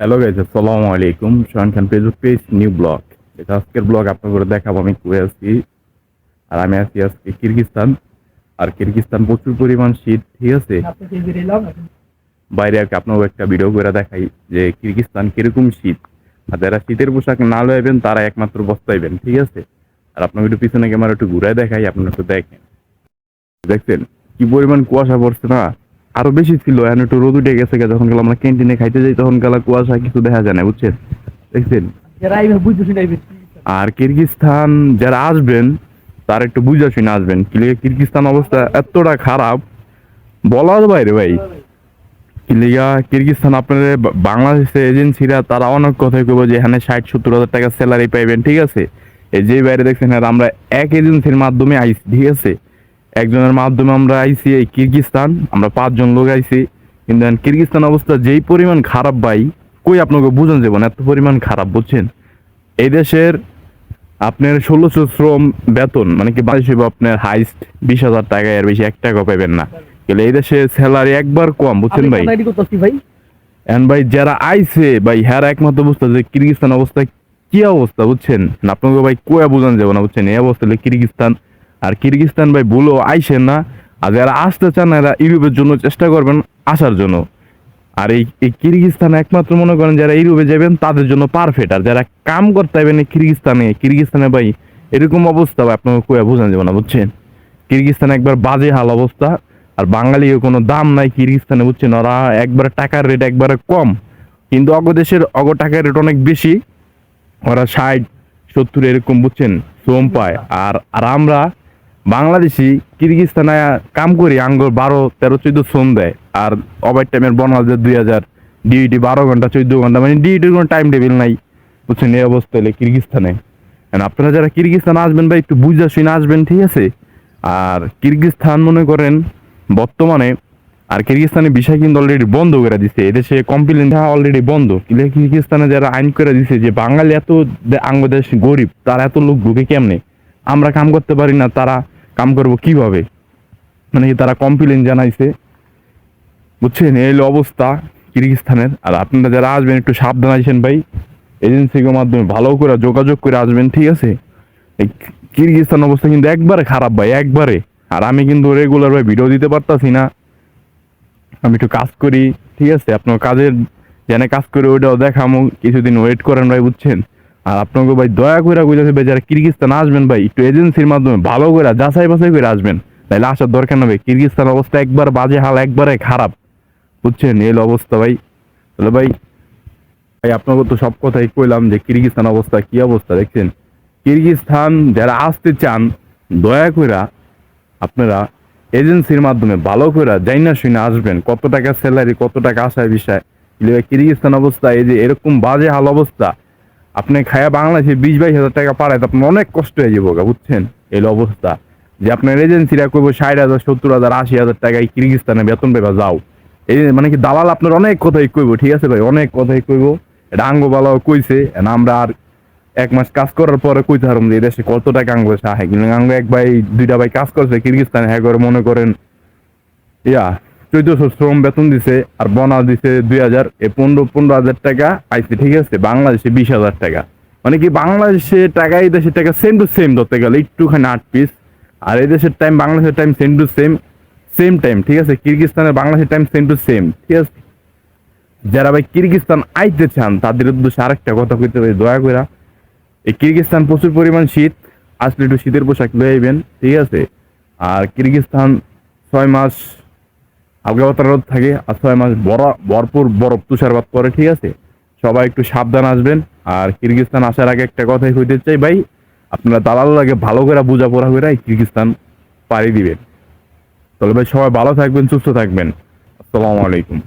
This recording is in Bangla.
হ্যালো গাইজ আসসালামু আলাইকুম। Sohan Khan Facebook page new blog এটা আজকের ব্লগ আপনাদের দেখাবো আমি কুয়ে আছি। আর আমি আছি আজকে কিরগিস্তান। আর কিরগিস্তান প্রচুর পরিমাণ শীত ঠিক আছে? বাইরে আর কি আপনাকে একটা ভিডিও করে দেখাই যে কিরগিস্তান কীরকম শীত। আর যারা শীতের পোশাক না লইবেন তারা একমাত্র বস্তাইবেন ঠিক আছে? আর আপনাকে একটু পিছনে ক্যামেরা একটু ঘুরায় দেখাই আপনারা একটু দেখেন। দেখছেন? কি পরিমাণ কুয়াশা পড়ছে না? আরও বেশি ছিল এখন একটু রোদ উঠে গেছে যখন গেলাম আমরা ক্যান্টিনে খাইতে যাই তখন গেলা কুয়াশা কিছু দেখা যায় না বুঝছেন? দেখছেন? আর কিরগিস্তান যারা আসবেন তারা একটু বুঝা শুনে আসবেন কিলিগা কিরগিস্তান অবস্থা এতটা খারাপ বলার বাইরে ভাই। কিলিগা কিরগিস্তান আপনাদের বা- বাংলাদেশে এজেন্সিরা তারা অনেক কথাই কইব যে এখানে ষাট সত্তর হাজার টাকা স্যালারি পাইবেন ঠিক আছে? এই যে বাইরে দেখছেন আমরা এক এজেন্সির মাধ্যমে আইছি ঠিক আছে? একজনের মাধ্যমে আমরা আইছি এই কিরগিস্তান আমরা পাঁচজন লোক আইছি। কিন্তু কিরগিস্তান অবস্থা যেই পরিমাণ খারাপ ভাই কই আপনাকে বুঝান যাব না? এত পরিমাণ খারাপ বুঝছেন? এই দেশের আপনার ষোলোশো শ্রম বেতন মানে কি বাংলাদেশ আপনার হাইস্ট বিশ হাজার টাকা এর বেশি এক টাকা পাবেন না। কিন্তু এই দেশে স্যালারি একবার কম বুঝছেন ভাই? ভাই? এন ভাই যারা আইছে ভাই হ্যার একমাত্র অবস্থা যে কিরগিস্তান অবস্থা কি অবস্থা বুঝছেন? আপনাকে ভাই কোয়া বুঝান যাবে না বুঝছেন? এই অবস্থা কিরগিস্তান আর কিরগিস্তান ভাই বলো আইসেন না। আর যারা আসতে চান, এরা ইউরোপের জন্য চেষ্টা করবেন আসার জন্য। আর এই এই কিরগিস্তান একমাত্র মনে করেন যারা ইউরোপে যাবেন, তাদের জন্য পারফেক্ট আর যারা কাম করতে যাবেন এই কিরগিস্তানে কিরগিস্তানে ভাই, এরকম অবস্থা ভাই, আপনাকে কোয়া বোঝান যাবে না, বুঝছেন? কিরগিস্তান একবার বাজে হাল অবস্থা। আর বাঙালিও কোনো দাম নাই কিরগিস্তানে, বুঝছেন? ওরা একবারে টাকার রেট একবারে কম। কিন্তু অগ দেশের অগ টাকার রেট অনেক বেশি। ওরা ষাট, সত্তর এরকম, বুঝছেন? শ্রম পায়। আর আর আমরা বাংলাদেশি কিরগিস্তানে কাম করি, আঙ্গুর বারো, তেরো, চোদ্দ শ্রম দেয়। আর ওভার টাইমের দেয় দুই হাজার ডিউটি বারো ঘণ্টা, চোদ্দ ঘণ্টা মানে ডিউটির কোনো টাইম টেবিল নাই, বুঝছেন, এই অবস্থা হলে কিরগিস্তানে। আপনারা যারা কিরগিস্তান আসবেন ভাই, একটু বুঝা শুনে আসবেন, ঠিক আছে? আর কিরগিস্তান মনে করেন, বর্তমানে আর কিরগিস্তানের বিষয় কিন্তু অলরেডি বন্ধ করে দিছে। এদেশে কমপ্লেন অলরেডি বন্ধ। কিন্তু কিরগিস্তানে যারা আইন করে দিছে যে বাঙালি এত আঙ্গদেশ গরিব, তারা এত লোক ঢুকে কেমনে? আমরা কাম করতে পারি না, তারা কাম করব কীভাবে? মানে কি তারা কমপ্লেন জানাইছে। বুঝছেন? এই অবস্থা কিরগিস্তানের। আর আপনারা যারা আসবেন, একটু সাবধান আছেন ভাই। এজেন্সির মাধ্যমে ভালো করে যোগাযোগ করে আসবেন, ঠিক আছে? এই কিরগিস্তান অবস্থা কিন্তু একবারে খারাপ ভাই, একবারে। আর আমি কিন্তু রেগুলার ভাই ভিডিও দিতে পারতাছি না। আমি একটু কাজ করি, ঠিক আছে? আপনার কাজের জেনে কাজ করে ওইটাও দেখামো। কিছুদিন ওয়েট করেন ভাই, বুঝছেন? আর আপনাকে ভাই দয়া করে বুঝাতে ভাই, যারা কিরগিস্তান আসবেন ভাই, একটু এজেন্সির মাধ্যমে ভালো করে যাচাই বাছাই করে আসবেন। তাইলে আসার দরকার নেবে কিরগিস্তান অবস্থা একবার বাজে হাল, একবারে খারাপ। বুঝছেন? এই হলো অবস্থা ভাই। তাহলে ভাই ভাই, আপনাকে তো সব কথাই কইলাম যে কিরগিস্তান অবস্থা, কি অবস্থা, দেখছেন? কিরগিস্তান যারা আসতে চান, দয়া করে আপনারা এজেন্সির মাধ্যমে ভালো করে যাই না শুনে আসবেন। কত টাকা স্যালারি, কত টাকা আসার বিষয় কিরগিস্তান অবস্থা, এই যে এরকম বাজে হাল অবস্থা আপনি খায়া বাংলাদেশে বিশ বাইশ হাজার টাকা পাড়ায় তো আপনার অনেক কষ্ট হয়ে যাব বুঝছেন? এই অবস্থা। যে আপনার এজেন্সিরা কইব ষাট হাজার, সত্তর হাজার, আশি হাজার টাকায় কিরগিস্তানে বেতন পেবা যাও। এই মানে কি দালাল আপনার অনেক কথাই কইব, ঠিক আছে ভাই? অনেক কথাই কইব। এটা আঙ্গ বালাও কইছে আমরা আর এক মাস কাজ করার পরে কইতে পারব যে দেশে কত টাকা আঙ্গ সাহে কিন্তু আঙ্গ এক ভাই, দুইটা ভাই কাজ করছে, কিরগিস্তানে হ্যাঁ করে মনে করেন, ইয়া চোদ্দশো শ্রম বেতন দিছে আর বোনাস দিছে দুই হাজার। এ পনেরো পনেরো হাজার টাকা আইছে, ঠিক আছে? বাংলাদেশে বিশ হাজার টাকা। মানে কি বাংলাদেশে টাকা, এই দেশের টাকা সেম টু সেম ধরতে গেলে, একটুখানি আট পিস আর এই দেশের টাইম বাংলাদেশের time same to same same time ঠিক আছে? কিরগিস্তানের বাংলাদেশের টাইম সেম টু সেম ঠিক আছে? যারা ভাই কিরগিস্তান আইতে চান, তাদের উদ্দেশ্যে আরেকটা কথা কইতে পারি দয়া করে এই কিরগিস্তান প্রচুর পরিমাণ শীত, আসলে একটু শীতের পোশাক লয়ে আইবেন, ঠিক আছে? আর কিরগিস্তান ছয় মাস হালকা রোদ থাকে। আর ছয় মাস বড় ভরপুর বরফ তুষারপাত করে, ঠিক আছে? সবাই একটু সাবধান আসবেন। আর কিরগিস্তান আসার আগে একটা কথাই হইতে চাই ভাই, আপনারা দালাল আগে ভালো করে বোঝা পড়া করে কিরগিস্তান পাড়ি দিবেন। তাহলে ভাই সবাই ভালো থাকবেন, সুস্থ থাকবেন। আসসালামু আলাইকুম।